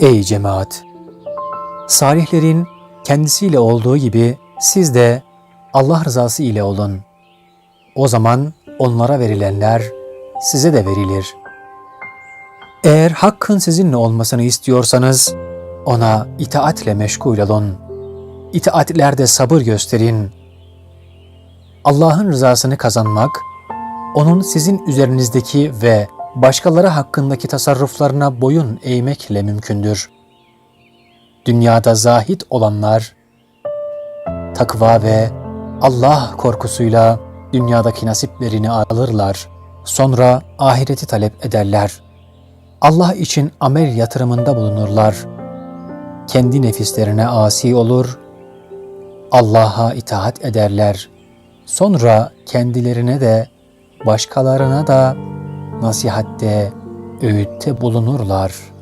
Ey cemaat! Salihlerin kendisiyle olduğu gibi siz de Allah rızası ile olun. O zaman onlara verilenler size de verilir. Eğer hakkın sizinle olmasını istiyorsanız ona itaatle meşgul olun. İtaatlerde sabır gösterin. Allah'ın rızasını kazanmak, onun sizin üzerinizdeki ve başkaları hakkındaki tasarruflarına boyun eğmekle mümkündür. Dünyada zahit olanlar, takva ve Allah korkusuyla dünyadaki nasiplerini alırlar. Sonra ahireti talep ederler. Allah için amel yatırımında bulunurlar. Kendi nefislerine asi olur, Allah'a itaat ederler. Sonra kendilerine de başkalarına da nasihatte, öğütte bulunurlar.''